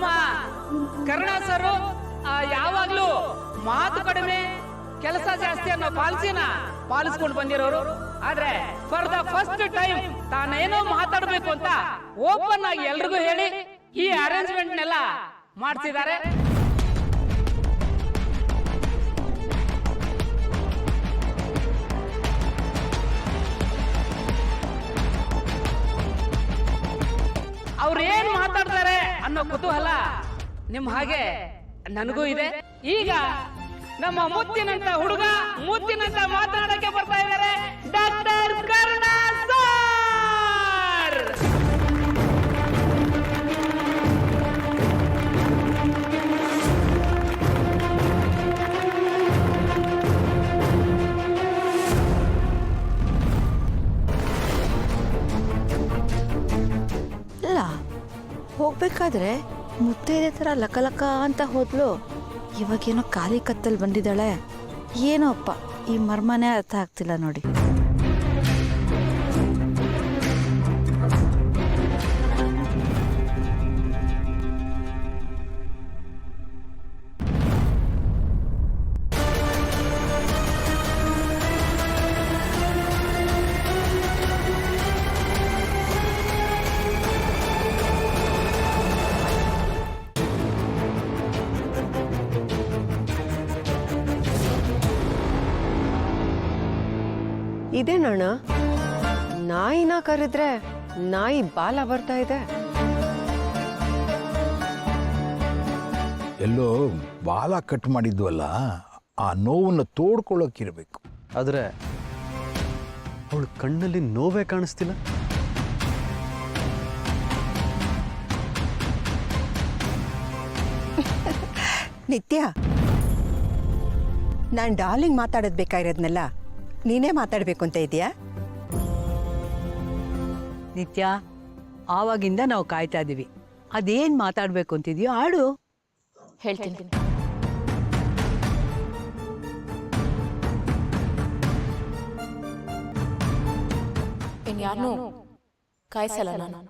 ನಮ್ಮ ಕರ್ಣ ಸರು ಯಾವಾಗ್ಲೂ ಮಾತು ಕಡಿಮೆ, ಕೆಲಸ ಜಾಸ್ತಿ ಅನ್ನೋ ಪಾಲಿಸಿನ ಪಾಲಿಸ್ಕೊಂಡು ಬಂದಿರೋರು. ಆದ್ರೆ ಫಾರ್ ದ ಫಸ್ಟ್ ಟೈಮ್ ತಾನೇನೋ ಮಾತಾಡ್ಬೇಕು ಅಂತ ಓಪನ್ ಆಗಿ ಎಲ್ರಿಗೂ ಹೇಳಿ ಈ ಅರೇಂಜ್ಮೆಂಟ್ ನೆಲ್ಲ ಮಾಡ್ತಿದ್ದಾರೆ ಅವ್ರು ಏನ್ ಮಾತಾಡ್ತಾರೆ? ಅನ್ನೋ ಕುತೂಹಲ ನಿಮ್ ಹಾಗೆ ನನಗೂ ಇದೆ. ಈಗ ನಮ್ಮ ಮುತ್ತಿನಂತ ಹುಡುಗ ಮುತ್ತಿನಂತ ಮಾತನಾಡಕ್ಕೆ ಬರ್ತಾ ಇದ್ದಾರೆ. ಡಾಕ್ಟರ್ ಕರುಣಾ ಹೋಗ್ಬೇಕಾದ್ರೆ ಮುತ್ತೈದೆ ಥರ ಲಕ ಲಕ ಅಂತ ಹೋದ್ಲು. ಇವಾಗೇನೋ ಖಾಲಿ ಕತ್ತಲ್ಲಿ ಬಂದಿದ್ದಾಳೆ. ಏನೋ ಅಪ್ಪ, ಈ ಮರ್ಮನೇ ಅರ್ಥ ಆಗ್ತಿಲ್ಲ ನೋಡಿ. ಇದೇನಣ್ಣ ನಾಯಿನ ಕರೆದ್ರೆ ನಾಯಿ ಬಾಲ ಬರ್ತಾ ಇದೆ. ಎಲ್ಲೋ ಬಾಲ ಕಟ್ ಮಾಡಿದ್ವಲ್ಲ ಆ ನೋವನ್ನು ತೋಡ್ಕೊಳ್ಳೋಕ್ಕಿರಬೇಕು ಆದ್ರೆ ಅವಳ ಕಣ್ಣಲ್ಲಿ ನೋವೇ ಕಾಣಿಸ್ತಿಲ್ಲ. ನಿತ್ಯ ನಾನು ಡಾರ್ಲಿಂಗ್ ಮಾತಾಡೋದು ಬೇಕಾಗಿರೋದ್ನೆಲ್ಲ ನೀನೇ ಮಾತಾಡಬೇಕು ಅಂತ ಇದೆಯಾ ನಿತ್ಯ ಆವಾಗಿಂದ ನಾವು ಕಾಯ್ತಾ ಇದೀವಿ ಅದೇನ್ ಮಾತಾಡ್ಬೇಕು ಅಂತಿದ್ಯೋ ಆಡು. ಹೇಳ್ತೀನಿ. ಇನ್ಯಾರನ್ನೂ ಕಾಯಿಸಲ್ಲ ನಾನು.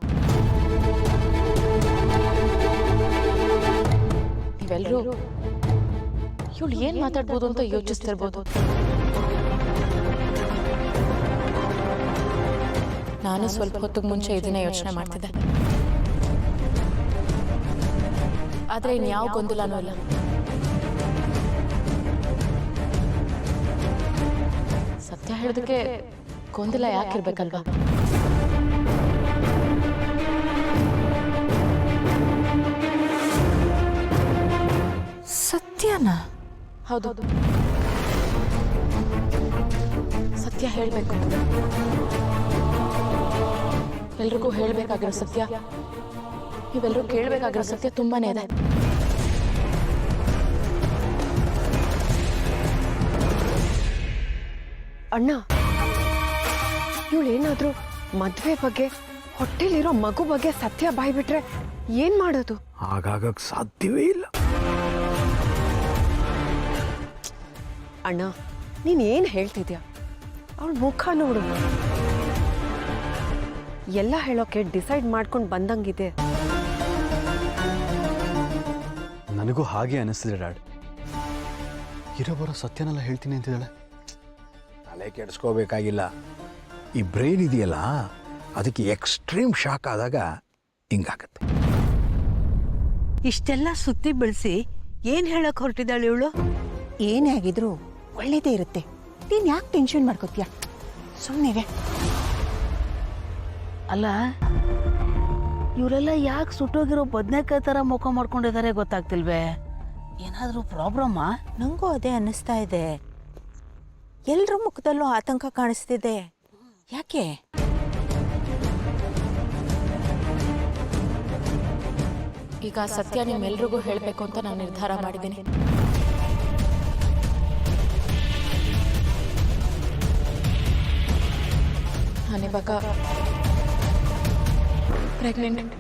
ನೀವೆಲ್ಲರೂ ಇವಳು ಏನ್ ಮಾತಾಡ್ಬೋದು ಅಂತ ಯೋಚಿಸ್ತಿರ್ಬೋದು? ನಾನು ಸ್ವಲ್ಪ ಹೊತ್ತು ಮುಂಚೆ ಇದನ್ನ ಯೋಚನೆ ಮಾಡ್ತಿದ್ದೆ. ಆದ್ರೆ ಇನ್ಯಾವ ಗೊಂದಲನೂ ಇಲ್ಲ ಸತ್ಯ ಹೇಳೋದಕ್ಕೆ ಗೊಂದಲ ಯಾಕಿರ್ಬೇಕಲ್ವಾ? ಸತ್ಯನಾ? ಹೌದು. ಸತ್ಯ ಹೇಳಬೇಕು. ಎಲ್ರಿಗೂ ಹೇಳಬೇಕಾಗಿರೋ ಸತ್ಯ. ನೀವೆಲ್ಲರೂ ಕೇಳಬೇಕಾಗಿರೋ ಸತ್ಯ ತುಂಬಾನೇ ಇದೆ. ಅಣ್ಣ ಇವಳೇನಾದ್ರೂ ಮದ್ವೆ ಬಗ್ಗೆ ಹೊಟ್ಟೆಲಿರೋ ಮಗು ಬಗ್ಗೆ ಸತ್ಯ ಬಾಯ್ಬಿಟ್ರೆ ಏನ್ ಮಾಡೋದು? ಆಗಾಗಕ್ಕೆ ಸಾಧ್ಯವೇ ಇಲ್ಲ. ಅಣ್ಣ ನೀನ್ ಏನ್ ಹೇಳ್ತಿದ್ಯಾ? ಅವಳ ಮುಖ ನೋಡು. ಎಲ್ಲ ಹೇಳೋಕೆ ಡಿಸೈಡ್ ಮಾಡ್ಕೊಂಡು ಬಂದಂಗಿದೆ. ನನಗೂ ಹಾಗೆ ಅನಿಸ್ತಿದೆ ಡ್ಯಾಡ್. ಇರೋ ಬರೋ ಸತ್ಯನೆಲ್ಲ ಹೇಳ್ತೀನಿ ಅಂತಿದ್ದಾಳೆ. ತಲೆ ಕೆಡಿಸ್ಕೋಬೇಕಾಗಿಲ್ಲ. ಈ ಬ್ರೈನ್ ಇದೆಯಲ್ಲ ಅದಕ್ಕೆ ಎಕ್ಸ್ಟ್ರೀಮ್ ಶಾಕ್ ಆದಾಗ ಹಿಂಗಾಗತ್ತೆ. ಇಷ್ಟೆಲ್ಲ ಸುತ್ತಿ ಬೆಳೆಸಿ ಏನ್ ಹೇಳಕ್ ಹೊರಟಿದ್ದಾಳೆ ಇವಳು? ಏನೇ ಆಗಿದ್ರು ಒಳ್ಳೇದೇ ಇರುತ್ತೆ. ನೀನ್ ಯಾಕೆ ಟೆನ್ಷನ್ ಮಾಡ್ಕೋತೀಯ? ಸುಮ್ಮನೆ ಅಲ್ಲ ಇವರೆಲ್ಲ ಯಾಕೆ ಸುಟ್ಟೋಗಿರೋ ಬದನೆಕಾಯಿ ತರ ಮುಖ ಮಾಡ್ಕೊಂಡಿದ್ದಾರೆ ಗೊತ್ತಾಗ್ತಿಲ್ವೇ? ಏನಾದ್ರೂ ಪ್ರಾಬ್ಲಮ್ಮಾ? ನಂಗೂ ಅದೇ ಅನ್ನಿಸ್ತಾ ಇದೆ. ಎಲ್ಲರ ಮುಖದಲ್ಲೂ ಆತಂಕ ಕಾಣಿಸ್ತಿದೆ. ಯಾಕೆ? ಈಗ ಸತ್ಯ ನಿಮ್ಮೆಲ್ರಿಗೂ ಹೇಳಬೇಕು ಅಂತ ನಾನು ನಿರ್ಧಾರ ಮಾಡಿದ್ದೀನಿ. ನಾನಿವಾಗ ప్రెగ్నెంట్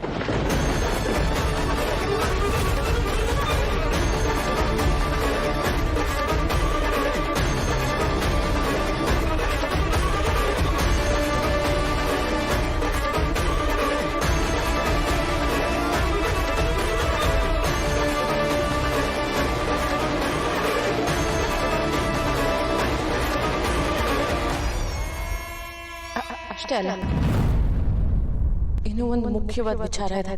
Stelle. Stelle. ಇನ್ನೂ ಒಂದು ಮುಖ್ಯವಾದ ವಿಚಾರ ಇದೆ.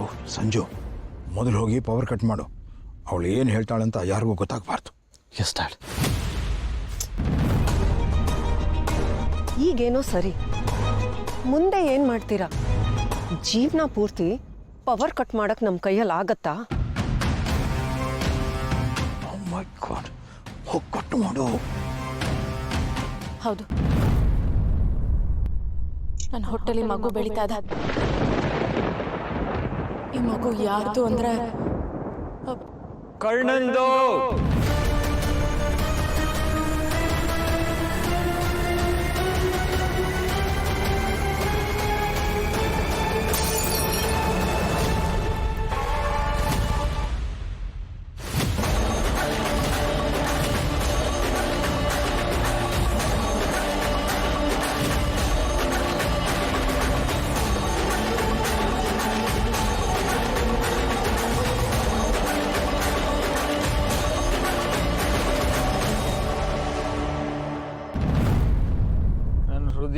ಓ ಸಂಜು ಮೊದಲು ಹೋಗಿ ಪವರ್ ಕಟ್ ಮಾಡು. ಅವಳು ಏನು ಹೇಳ್ತಾಳಂತ ಯಾರಿಗೂ ಗೊತ್ತಾಗಬಾರ್ದು. ಎಸ್ ಡ್ಯಾಡ್ ಈಗೇನೋ ಸರಿ. ಮುಂದೆ ಏನು ಮಾಡ್ತೀರಾ? ಜೀವನ ಪೂರ್ತಿ ಪವರ್ ಕಟ್ ಮಾಡಕ್ ನಮ್ಮ ಕೈಯಲ್ಲಿ ಆಗತ್ತಾ? ಮೈ ಗಾಡ್ ಹೋಗಿ ಕಟ್ ಮಾಡು ಹೌದು. ನನ್ನ ಹೊಟ್ಟೆಲಿ ಮಗು ಬೆಳೀತಾ ಇದೆ ಈ ಮಗು ಯಾರ್ದು ಅಂದ್ರೆ ಅಹ್,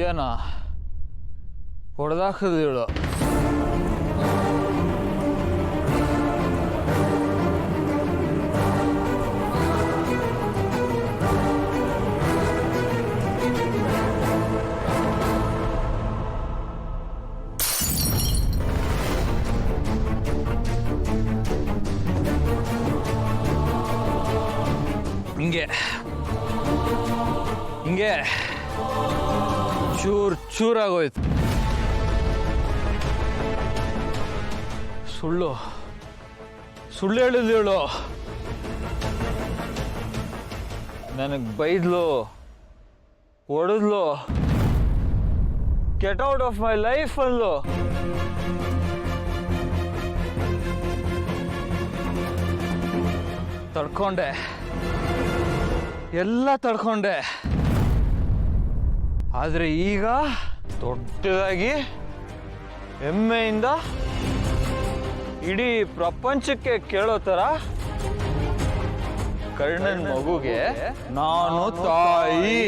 ಕರ್ಣಂದು ನನ್ನ ಹೃದಯನ ಹೊಡೆದಾಕದಿಳು ಹಿಂಗೆ ಹಿಂಗೆ ಚೂರ್ ಚೂರಾಗೋಯ್ತು ಸುಳ್ಳು. ಸುಳ್ಳು ಹೇಳಿದ್ಳು ನನಗೆ ಬೈದ್ಲು, ಹೊಡೆದ್ಲು get out of my life ಅಲ್ಲು ತಡ್ಕೊಂಡೆ. ಎಲ್ಲ ತಡ್ಕೊಂಡೆ. ಆದರೆ ಈಗ ದೊಡ್ಡದಾಗಿ ಹೆಮ್ಮೆಯಿಂದ ಇಡೀ ಪ್ರಪಂಚಕ್ಕೆ ಕೇಳೋ ಥರ ಕರ್ಣನ್ ಮಗುಗೆ ನಾನು ತಾಯಿ.